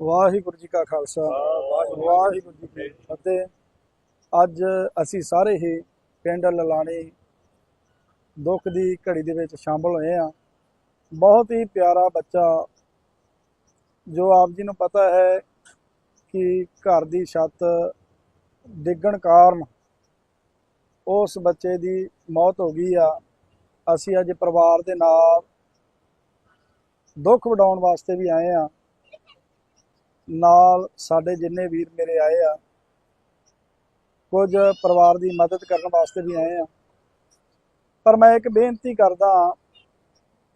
ਵਾਹਿਗੁਰੂ ਜੀ ਕਾ ਖਾਲਸਾ, ਵਾਹਿਗੁਰੂ ਜੀ ਕੀ ਫਤਿਹ। ਅੱਜ ਅਸੀਂ ਸਾਰੇ ਹੀ ਪਿੰਡ ਲਲਾਣੀ ਦੁੱਖ ਦੀ ਘੜੀ ਦੇ ਵਿੱਚ ਸ਼ਾਮਲ ਹੋਏ ਆ ਬਹੁਤ ਹੀ ਪਿਆਰਾ ਬੱਚਾ, ਜੋ ਆਪ ਜੀ ਨੂੰ ਪਤਾ ਹੈ ਕਿ ਘਰ ਦੀ ਛੱਤ ਡਿੱਗਣ ਕਾਰਨ ਉਸ ਬੱਚੇ ਦੀ ਮੌਤ ਹੋ ਗਈ ਆ। ਅਸੀਂ ਅੱਜ ਪਰਿਵਾਰ ਦੇ ਨਾਲ ਦੁੱਖ ਵਡਾਉਣ ਵਾਸਤੇ ਵੀ ਆਏ ਆ ਨਾਲ ਸਾਡੇ ਜਿੰਨੇ ਵੀਰ ਮੇਰੇ ਆਏ ਆ, ਕੁਝ ਪਰਿਵਾਰ ਦੀ ਮਦਦ ਕਰਨ ਵਾਸਤੇ ਵੀ ਆਏ ਆ। ਪਰ ਮੈਂ ਇੱਕ ਬੇਨਤੀ ਕਰਦਾ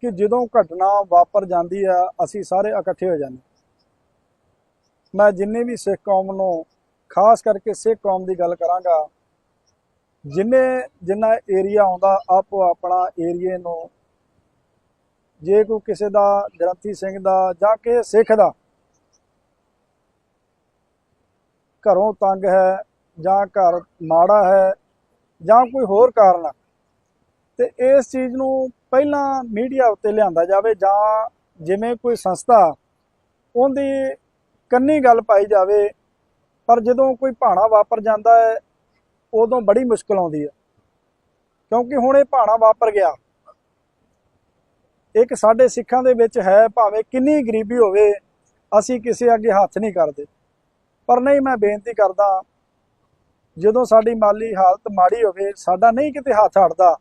ਕਿ ਜਦੋਂ ਘਟਨਾ ਵਾਪਰ ਜਾਂਦੀ ਆ, ਅਸੀਂ ਸਾਰੇ ਇਕੱਠੇ ਹੋ ਜਾਂਦੇ। ਮੈਂ ਜਿੰਨੇ ਵੀ ਸਿੱਖ ਕੌਮ ਨੂੰ, ਖਾਸ ਕਰਕੇ ਸਿੱਖ ਕੌਮ ਦੀ ਗੱਲ ਕਰਾਂਗਾ, ਜਿੰਨੇ, ਜਿੰਨਾ ਏਰੀਆ ਆਉਂਦਾ, ਆਪੋ ਆਪਣਾ ਏਰੀਏ ਨੂੰ, ਜੇ ਕੋਈ ਕਿਸੇ ਦਾ ਗ੍ਰੰਥੀ ਸਿੰਘ ਦਾ ਜਾਂ ਕਿਸੇ ਸਿੱਖ ਦਾ ਘਰੋਂ ਤੰਗ ਹੈ ਜਾਂ ਘਰ ਮਾੜਾ ਹੈ ਜਾਂ ਕੋਈ ਹੋਰ ਕਾਰਨ ਤੇ ਇਸ ਚੀਜ਼ ਨੂੰ ਪਹਿਲਾਂ ਮੀਡੀਆ ਉੱਤੇ ਲਿਆਂਦਾ ਜਾਵੇ ਜਾਂ ਜਿਵੇਂ ਕੋਈ ਸੰਸਥਾ ਉਹਦੀ ਕੰਨੀ ਗੱਲ ਪਾਈ ਜਾਵੇ, ਪਰ ਜਦੋਂ ਕੋਈ ਭਾਣਾ ਵਾਪਰ ਜਾਂਦਾ ਹੈ, ਉਦੋਂ ਬੜੀ ਮੁਸ਼ਕਲ ਆਉਂਦੀ ਹੈ। ਕਿਉਂਕਿ ਹੁਣ ਇਹ ਭਾਣਾ ਵਾਪਰ ਗਿਆ। ਇੱਕ ਸਾਡੇ ਸਿੱਖਾਂ ਦੇ ਵਿੱਚ ਹੈ, ਭਾਵੇਂ ਕਿੰਨੀ ਗਰੀਬੀ ਹੋਵੇ, ਅਸੀਂ ਕਿਸੇ ਅੱਗੇ ਹੱਥ ਨਹੀਂ ਕਰਦੇ। ਪਰ ਨਹੀਂ, ਮੈਂ ਬੇਨਤੀ ਕਰਦਾ ਜਦੋਂ ਸਾਡੀ ਮਾਲੀ ਹਾਲਤ ਮਾੜੀ ਹੋਵੇ, ਸਾਡਾ ਨਹੀਂ ਕਿਤੇ ਹੱਥ ਹਟਦਾ,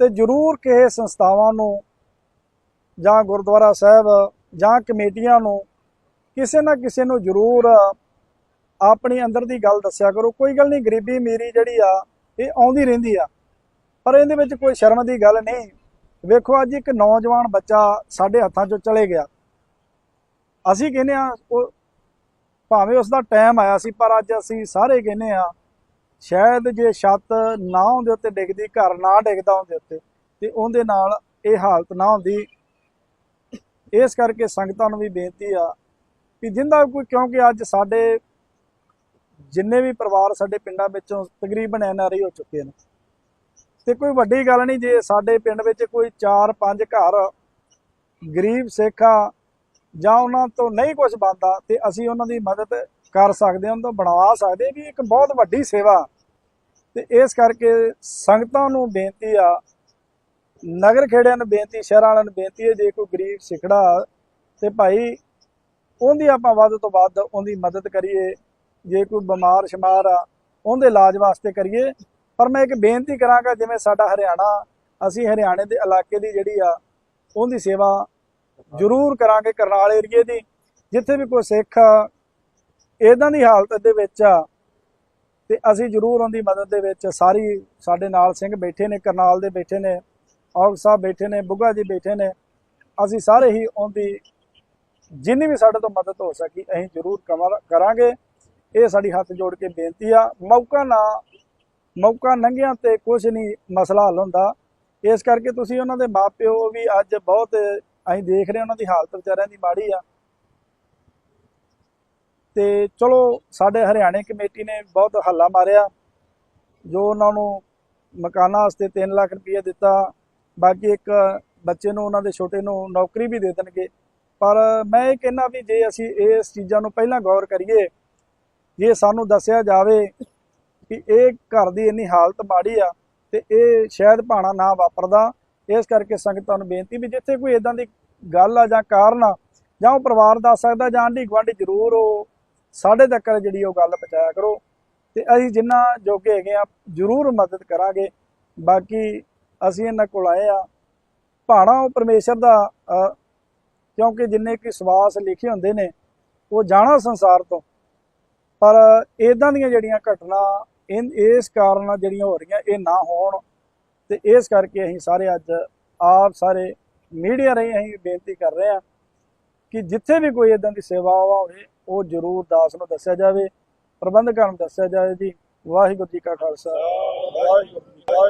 ਤੇ ਜ਼ਰੂਰ ਕਿਸੇ ਸੰਸਥਾਵਾਂ ਨੂੰ ਜਾਂ ਗੁਰਦੁਆਰਾ ਸਾਹਿਬ ਜਾਂ ਕਮੇਟੀਆਂ ਨੂੰ ਕਿਸੇ ਨਾ ਕਿਸੇ ਨੂੰ ਜ਼ਰੂਰ ਆਪਣੀ ਅੰਦਰ ਦੀ ਗੱਲ ਦੱਸਿਆ ਕਰੋ। ਕੋਈ ਗੱਲ ਨਹੀਂ, ਗਰੀਬੀ ਮੇਰੀ ਜਿਹੜੀ ਆ, ਇਹ ਆਉਂਦੀ ਰਹਿੰਦੀ ਆ। ਪਰ ਇਹਦੇ ਵਿੱਚ ਕੋਈ ਸ਼ਰਮ ਦੀ ਗੱਲ ਨਹੀਂ। ਵੇਖੋ, ਅੱਜ ਇੱਕ ਨੌਜਵਾਨ ਬੱਚਾ ਸਾਡੇ ਹੱਥਾਂ 'ਚੋਂ ਚਲੇ ਗਿਆ। ਅਸੀਂ ਕਹਿੰਦੇ ਆ ਉਹ ਭਾਵੇਂ ਉਸ ਦਾ ਟਾਈਮ ਆਇਆ ਸੀ, ਪਰ ਅੱਜ ਅਸੀਂ ਸਾਰੇ ਕਹਿੰਦੇ ਆ ਸ਼ਾਇਦ ਜੇ ਛੱਤ ਨਾ ਉਹਦੇ ਉੱਤੇ ਡਿੱਗਦੀ, ਘਰ ਨਾ ਡਿੱਗਦਾ ਉਹਦੇ ਉੱਤੇ, ਤੇ ਉਹਦੇ ਨਾਲ ਇਹ ਹਾਲਤ ਨਾ ਹੁੰਦੀ। ਇਸ ਕਰਕੇ ਸੰਗਤਾਂ ਨੂੰ ਵੀ ਬੇਨਤੀ ਆ ਕਿ ਜਿੰਦਾ ਕੋਈ, ਕਿਉਂਕਿ ਅੱਜ ਸਾਡੇ ਜਿੰਨੇ ਵੀ ਪਰਿਵਾਰ ਸਾਡੇ ਪਿੰਡਾਂ ਵਿੱਚੋਂ ਤਕਰੀਬਨ ਐਨਆਰਆਈ ਹੋ ਚੁੱਕੇ ਨੇ। ਤੇ ਕੋਈ ਵੱਡੀ ਗੱਲ ਨਹੀਂ, ਜੇ ਸਾਡੇ ਪਿੰਡ ਵਿੱਚ ਕੋਈ 4-5 ਘਰ ਗਰੀਬ ਸਿੱਖ ਆ ਜਾਂ ਉਹਨਾਂ ਤੋਂ ਨਹੀਂ ਕੁਝ ਬਣਦਾ ਤੇ ਅਸੀਂ ਉਹਨਾਂ ਦੀ ਮਦਦ ਕਰ ਸਕਦੇ ਹਾਂ, ਉਹਨਾਂ ਤੋਂ ਬਣਾ ਸਕਦੇ ਵੀ ਇੱਕ ਬਹੁਤ ਵੱਡੀ ਸੇਵਾ। ਤੇ ਇਸ ਕਰਕੇ ਸੰਗਤਾਂ ਨੂੰ ਬੇਨਤੀ ਆ, ਨਗਰ ਖੇੜਿਆਂ ਨੂੰ ਬੇਨਤੀ, ਸ਼ਹਿਰਾਂ ਵਾਲਿਆਂ ਨੂੰ ਬੇਨਤੀ ਹੈ, ਜੇ ਕੋਈ ਗਰੀਬ ਸਿਖੜਾ ਤੇ ਭਾਈ ਉਹਦੀ ਆਪਾਂ ਵੱਧ ਤੋਂ ਵੱਧ ਉਹਦੀ ਮਦਦ ਕਰੀਏ, ਜੇ ਕੋਈ ਬਿਮਾਰ ਸ਼ਮਾਰ ਆ, ਉਹਦੇ ਇਲਾਜ ਵਾਸਤੇ ਕਰੀਏ। ਪਰ ਮੈਂ ਇੱਕ ਬੇਨਤੀ ਕਰਾਂਗਾ, ਜਿਵੇਂ ਸਾਡਾ ਹਰਿਆਣਾ, ਅਸੀਂ ਹਰਿਆਣੇ ਦੇ ਇਲਾਕੇ ਦੀ ਜਿਹੜੀ ਆ, ਉਹਦੀ ਸੇਵਾ ਜ਼ਰੂਰ ਕਰਾਂਗੇ ਕਰਨਾਲ ਏਰੀਏ ਦੀ, ਜਿੱਥੇ ਵੀ ਕੋਈ ਸਿੱਖ ਇਦਾਂ ਦੀ ਹਾਲਤ ਦੇ ਵਿੱਚ ਆ, ਤੇ ਅਸੀਂ ਜ਼ਰੂਰ ਉਹਦੀ ਮਦਦ ਦੇ ਵਿੱਚ ਸਾਰੀ ਸਾਡੇ ਨਾਲ ਸਿੰਘ ਬੈਠੇ ਨੇ, ਕਰਨਾਲ ਦੇ ਬੈਠੇ ਨੇ ਔਗ ਸਾਹਿਬ ਬੈਠੇ ਨੇ, ਬੁੱਗਾ ਜੀ ਬੈਠੇ ਨੇ, ਅਸੀਂ ਸਾਰੇ ਹੀ ਉਹਦੀ ਜਿੰਨੀ ਵੀ ਸਾਡੇ ਤੋਂ ਮਦਦ ਹੋ ਸਕੀ, ਅਸੀਂ ਜ਼ਰੂਰ ਕਮਰ ਕਰਾਂਗੇ। ਇਹ ਸਾਡੀ ਹੱਥ ਜੋੜ ਕੇ ਬੇਨਤੀ ਆ, ਮੌਕਾ ਨਾ, ਮੌਕਾ ਲੰਘਿਆ ਤੇ ਕੁਝ ਨਹੀਂ ਮਸਲਾ ਹੱਲ ਹੁੰਦਾ। ਇਸ ਕਰਕੇ ਤੁਸੀਂ ਉਹਨਾਂ ਦੇ ਮਾਪਿਓ ਵੀ ਅੱਜ ਬਹੁਤ ਅਸੀਂ ਦੇਖ ਰਹੇ ਉਹਨਾਂ ਦੀ ਹਾਲਤ ਵਿਚਾਰਿਆਂ ਦੀ ਮਾੜੀ ਆ। ਤੇ ਚਲੋ, ਸਾਡੇ ਹਰਿਆਣੇ ਕਮੇਟੀ ਨੇ ਬਹੁਤ ਹੱਲਾ ਮਾਰਿਆ। ਜੋ ਉਹਨਾਂ ਨੂੰ ਮਕਾਨਾਂ ਵਾਸਤੇ 3 ਲੱਖ ਰੁਪਏ ਦਿੱਤਾ, ਬਾਕੀ ਇੱਕ ਬੱਚੇ ਨੂੰ, ਉਹਨਾਂ ਦੇ ਛੋਟੇ ਨੂੰ ਨੌਕਰੀ ਵੀ ਦੇ ਦੇਣਗੇ। ਪਰ ਮੈਂ ਇਹ ਕਹਿੰਦਾ ਵੀ ਜੇ ਅਸੀਂ ਇਸ ਚੀਜ਼ਾਂ ਨੂੰ ਪਹਿਲਾਂ ਗੌਰ ਕਰੀਏ, ਜੇ ਸਾਨੂੰ ਦੱਸਿਆ ਜਾਵੇ ਕਿ ਇਹ ਘਰ ਦੀ ਇੰਨੀ ਹਾਲਤ ਮਾੜੀ ਆ ਤੇ ਇਹ ਸ਼ਾਇਦ ਭਾਣਾ ਨਾ ਵਾਪਰਦਾ ਇਸ ਕਰਕੇ ਸੰਗਤਾਂ ਨੂੰ ਬੇਨਤੀ ਵੀ ਜਿੱਥੇ ਕੋਈ ਇਦਾਂ ਦੀ ਗੱਲ ਆ ਜਾਂ ਕਾਰਨ ਆ, ਜਾਂ ਉਹ ਪਰਿਵਾਰ ਦੱਸ ਸਕਦਾ ਜਾਂ ਆਂਢੀ ਗੁਆਂਢੀ ਜ਼ਰੂਰ ਉਹ ਸਾਡੇ ਤੱਕ ਜਿਹੜੀ ਉਹ ਗੱਲ ਪਹੁੰਚਾਇਆ ਕਰੋ। ਤੇ ਅਸੀਂ ਜਿੰਨਾ ਜੋਗੇ ਹੈਗੇ ਆ, ਜ਼ਰੂਰ ਮਦਦ ਕਰਾਂਗੇ। ਬਾਕੀ ਅਸੀਂ ਇਹਨਾਂ ਕੋਲ ਆਏ ਆ। ਭਾਣਾ ਉਹ ਪਰਮੇਸ਼ਰ ਦਾ ਕਿਉਂਕਿ ਜਿੰਨੇ ਕਿ ਸਵਾਸ ਲਿਖੇ ਹੁੰਦੇ ਨੇ, ਉਹ ਜਾਣਾ ਸੰਸਾਰ ਤੋਂ। ਪਰ ਇਦਾਂ ਦੀਆਂ ਜਿਹੜੀਆਂ ਘਟਨਾ, ਇਨ, ਇਸ ਕਾਰਨ ਜਿਹੜੀਆਂ ਹੋ ਰਹੀਆਂ, ਇਹ ਨਾ ਹੋਣ। ਤੇ ਇਸ ਕਰਕੇ ਅਸੀਂ ਸਾਰੇ ਅੱਜ ਆਪ ਸਾਰੇ ਮੀਡੀਆ ਰਾਹੀਂ ਅਸੀਂ ਬੇਨਤੀ ਕਰ ਰਹੇ ਹਾਂ ਕਿ ਜਿੱਥੇ ਵੀ ਕੋਈ ਇਦਾਂ ਦੀ ਸੇਵਾ ਹੋਵੇ, ਉਹ ਜ਼ਰੂਰ ਦਾਸ ਨੂੰ ਦੱਸਿਆ ਜਾਵੇ, ਪ੍ਰਬੰਧਕਾਂ ਨੂੰ ਦੱਸਿਆ ਜਾਵੇ ਜੀ। ਵਾਹਿਗੁਰੂ ਜੀ ਕਾ ਖਾਲਸਾ। ਵਾਹਿਗੁਰੂ